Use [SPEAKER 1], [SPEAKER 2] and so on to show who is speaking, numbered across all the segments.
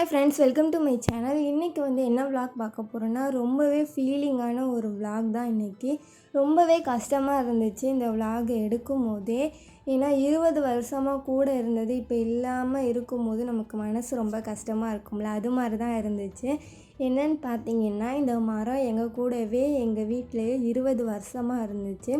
[SPEAKER 1] Hi friends welcome to my channel இன்றைக்கி வந்து என்ன விளாக் பார்க்க போகிறோன்னா ரொம்பவே ஃபீலிங்கான ஒரு விளாக் தான் இன்றைக்கி ரொம்பவே கஷ்டமாக இருந்துச்சு இந்த vlog எடுக்கும் போதே. ஏன்னா இருபது வருஷமாக கூட இருந்தது இப்போ இல்லாமல் இருக்கும்போது நமக்கு மனசு ரொம்ப கஷ்டமாக இருக்கும்ல அது மாதிரி தான் இருந்துச்சு. என்னன்னு பார்த்தீங்கன்னா இந்த மரம் எங்கள் கூடவே எங்கள் வீட்டிலேயே இருபது வருஷமாக இருந்துச்சு.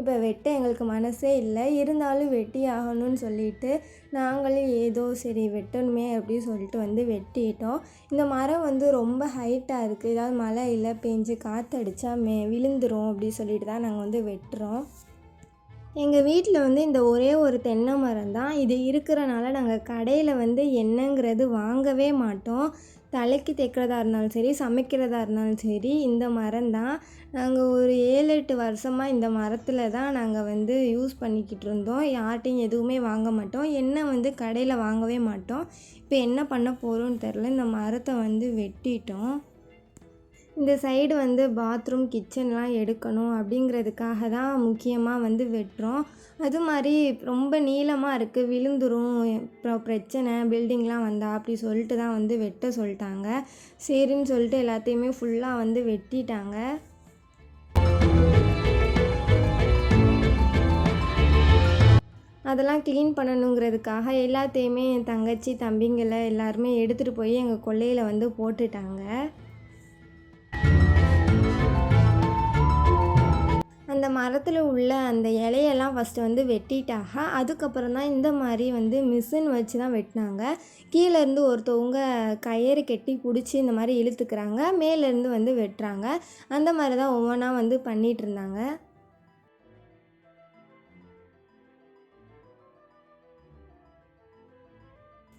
[SPEAKER 1] இப்போ வெட்ட எங்களுக்கு மனசே இல்லை. இருந்தாலும் வெட்டி ஆகணும்னு சொல்லிட்டு நாங்களும் ஏதோ சரி வெட்டணுமே அப்படின்னு சொல்லிட்டு வந்து வெட்டிட்டோம். இந்த மரம் வந்து ரொம்ப ஹைட்டாக இருக்குது ஏதாவது மழை இல்லை பெஞ்சு காற்றடிச்சா மே விழுந்துரும் அப்படின்னு சொல்லிட்டு தான் நாங்கள் வந்து வெட்டுறோம். எங்கள் வீட்டில் வந்து இந்த ஒரே ஒரு தென்னை மரம் தான். இது இருக்கிறனால நாங்கள் கடையில் வந்து என்னங்கிறது வாங்கவே மாட்டோம். தலைக்கு தைக்கிறதா இருந்தாலும் சரி சமைக்கிறதா இருந்தாலும் சரி இந்த மரம் தான். நாங்கள் ஒரு ஏழு எட்டு வருஷமாக இந்த மரத்தில் தான் நாங்கள் வந்து யூஸ் பண்ணிக்கிட்டு இருந்தோம். யார்ட்டையும் எதுவுமே வாங்க மாட்டோம். எண்ணெய் வந்து கடையில் வாங்கவே மாட்டோம். இப்போ என்ன பண்ண போகிறோன்னு தெரில இந்த மரத்தை வந்து வெட்டிட்டோம். இந்த சைடு வந்து பாத்ரூம் கிச்சன்லாம் எடுக்கணும் அப்படிங்கிறதுக்காக தான் முக்கியமாக வந்து வெட்டுறோம். அது மாதிரி ரொம்ப நீளமாக இருக்குது விழுந்துரும் அப்புறம் பிரச்சனை பில்டிங்லாம் வந்தா அப்படி சொல்லிட்டு தான் வந்து வெட்ட சொல்லிட்டாங்க. சரின்னு சொல்லிட்டு எல்லாத்தையுமே ஃபுல்லாக வந்து வெட்டிட்டாங்க. அதெல்லாம் க்ளீன் பண்ணணுங்கிறதுக்காக எல்லாத்தையுமே என் தங்கச்சி தம்பிங்களை எல்லாருமே எடுத்துகிட்டு போய் எங்கள் கொல்லையில் வந்து போட்டுட்டாங்க. அந்த மரத்தில் உள்ள அந்த இலையெல்லாம் ஃபஸ்ட்டு வந்து வெட்டிட்டாக அதுக்கப்புறம் தான் இந்த மாதிரி வந்து மிஷின் வச்சு தான் வெட்டினாங்க. கீழேருந்து ஒருத்தவங்க கயிறு கட்டி பிடிச்சி இந்த மாதிரி இழுத்துக்கிறாங்க. மேலேருந்து வந்து வெட்டுறாங்க. அந்த மாதிரி தான் ஒவ்வொன்றா வந்து பண்ணிகிட்டு இருந்தாங்க.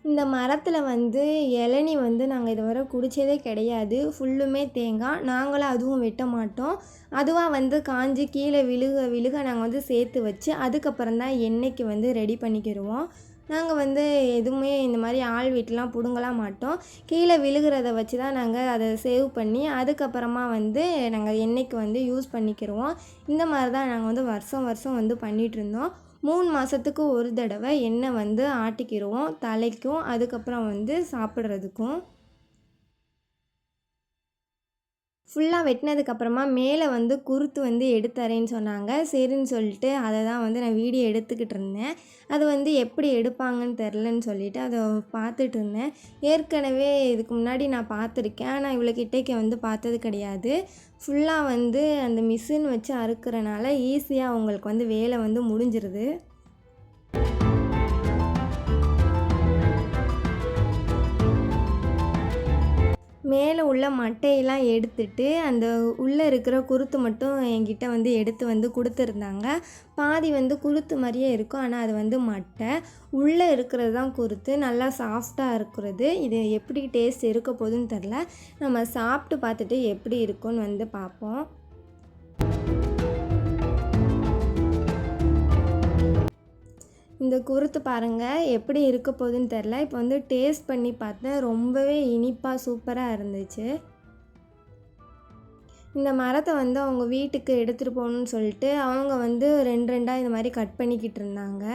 [SPEAKER 1] இந்த மரத்தில் வந்து இளநி வந்து நாங்கள் இதுவரை குடித்ததே கிடையாது. ஃபுல்லுமே தேங்காய். நாங்களும் அதுவும் வெட்ட மாட்டோம். அதுவாக வந்து காஞ்சி கீழே விழுக விழுக நாங்கள் வந்து சேர்த்து வச்சு அதுக்கப்புறம் தான் எண்ணெய்க்கு வந்து ரெடி பண்ணிக்கிடுவோம் நாங்கள் வந்து எதுவுமே இந்த மாதிரி ஆள் வீட்டெலாம் பிடுங்கலாம் மாட்டோம். கீழே விழுகிறத வச்சு தான் நாங்கள் அதை சேவ் பண்ணி அதுக்கப்புறமா வந்து நாங்கள் எண்ணெய்க்கு வந்து யூஸ் பண்ணிக்கிடுவோம் இந்த மாதிரி தான் நாங்கள் வந்து வருஷம் வருஷம் வந்து பண்ணிகிட்டு இருந்தோம். மூணு மாதத்துக்கு ஒரு தடவை எண்ணெய் வந்து ஆட்டிக்கிடுவோம் தலைக்கும் அதுக்கப்புறம் வந்து சாப்பிட்றதுக்கும். ஃபுல்லாக வெட்டினதுக்கப்புறமா மேலே வந்து குருத்து வந்து எடுத்தரேன்னு சொன்னாங்க. சரின்னு சொல்லிட்டு அதை தான் வந்து நான் வீடியோ எடுத்துக்கிட்டு இருந்தேன். அது வந்து எப்படி எடுப்பாங்கன்னு தெரிலன்னு சொல்லிட்டு அதை பார்த்துட்டு இருந்தேன். ஏற்கனவே இதுக்கு முன்னாடி நான் பார்த்துருக்கேன். ஆனால் இவ்வளோ கிட்டேக்கு வந்து பார்த்தது கிடையாது. ஃபுல்லாக வந்து அந்த மிஷின் வச்சு அறுக்கிறனால ஈஸியாக அவங்களுக்கு வந்து வேலை வந்து முடிஞ்சிருது. மேலே உள்ள மட்டையெல்லாம் எடுத்துட்டு அந்த உள்ளே இருக்கிற குருத்து மட்டும் என்கிட்ட வந்து எடுத்து வந்து கொடுத்துருந்தாங்க. பாதி வந்து குருத்து மாதிரியே இருக்கும். ஆனால் அது வந்து மட்டை. உள்ளே இருக்கிறது தான் குருத்து. நல்லா சாஃப்டாக இருக்கிறது. இது எப்படி டேஸ்ட் இருக்க போகுதுன்னு தெரில நம்ம சாப்பிட்டு பார்த்துட்டு எப்படி இருக்கும்னு வந்து பார்ப்போம். இந்த குருத்து பாருங்கள் எப்படி இருக்க போகுதுன்னு தெரில இப்போ வந்து டேஸ்ட் பண்ணி பார்த்தேன். ரொம்பவே இனிப்பாக சூப்பராக இருந்துச்சு. இந்த மரத்தை வந்து அவங்க வீட்டுக்கு எடுத்துகிட்டு போகணுன்னு சொல்லிட்டு அவங்க வந்து ரெண்டு ரெண்டாக இந்த மாதிரி கட் பண்ணிக்கிட்டு இருந்தாங்க.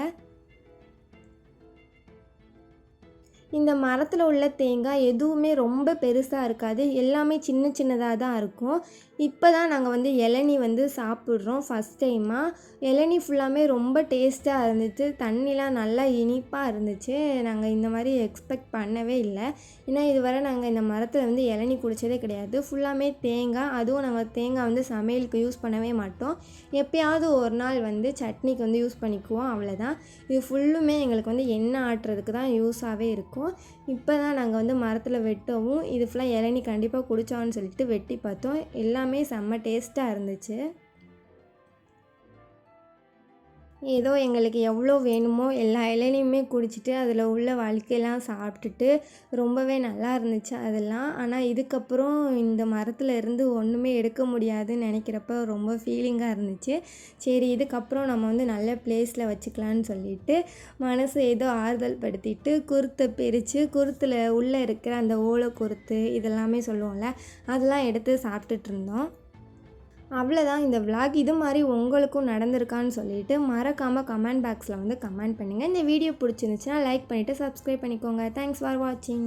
[SPEAKER 1] இந்த மரத்தில் உள்ள தேங்காய் எதுவுமே ரொம்ப பெருசாக இருக்காது. எல்லாமே சின்ன சின்னதாக தான் இருக்கும். இப்போ தான் நாங்கள் வந்து இளநி வந்து சாப்பிட்றோம் ஃபஸ்ட் டைமாக இளநி ஃபுல்லாமே ரொம்ப டேஸ்ட்டாக இருந்துச்சு. தண்ணிலாம் நல்லா இனிப்பாக இருந்துச்சு. நாங்கள் இந்த மாதிரி எக்ஸ்பெக்ட் பண்ணவே இல்லை. ஏன்னா இதுவரை நாங்கள் இந்த மரத்தில் வந்து இளநி குடித்ததே கிடையாது. ஃபுல்லாமே தேங்காய். அதுவும் நாங்கள் தேங்காய் வந்து சமையலுக்கு யூஸ் பண்ணவே மாட்டோம். எப்பயாவது ஒரு நாள் வந்து சட்னிக்கு வந்து யூஸ் பண்ணிக்குவோம். அவ்வளோதான் இது ஃபுல்லுமே எங்களுக்கு வந்து எண்ணெய் ஆட்டுறதுக்கு தான் யூஸாகவே இருக்கும். இப்போ தான் நாங்கள் வந்து மரத்தில் வெட்டவும் இது ஃபுல்லாக இளநி கண்டிப்பாக குடித்தோன்னு சொல்லிட்டு வெட்டி பார்த்தோம். எல்லாமே செம்ம டேஸ்ட்டாக இருந்துச்சு. ஏதோ எங்களுக்கு எவ்வளோ வேணுமோ எல்லா இலையிலையுமே குடிச்சிட்டு அதில் உள்ள வாழ்க்கையெல்லாம் சாப்பிட்டுட்டு ரொம்பவே நல்லா இருந்துச்சு அதெல்லாம். ஆனால் இதுக்கப்புறம் இந்த மரத்தில் இருந்து ஒன்றுமே எடுக்க முடியாதுன்னு நினைக்கிறப்ப ரொம்ப ஃபீலிங்காக இருந்துச்சு. சரி இதுக்கப்புறம் நம்ம வந்து நல்ல பிளேஸில் வச்சுக்கலான்னு சொல்லிட்டு மனசு ஏதோ ஆறுதல் படுத்திட்டு குருத்தை பிரித்து குருத்தில் உள்ளே இருக்கிற அந்த ஓலை குருத்து இதெல்லாமே சொல்லுவோம்ல அதெல்லாம் எடுத்து சாப்பிட்டுட்டு இருந்தோம். அவ்வளோதான் இந்த விளாக் இது மாதிரி உங்களுக்கும் நடந்திருக்கான்னு சொல்லிட்டு மறக்காமல் கமெண்ட் பாக்ஸில் வந்து கமெண்ட் பண்ணுங்கள் இந்த வீடியோ பிடிச்சிருந்துச்சுன்னா லைக் பண்ணிவிட்டு சப்ஸ்கிரைப் பண்ணிக்கோங்க. தேங்க்ஸ் ஃபார் வாட்சிங்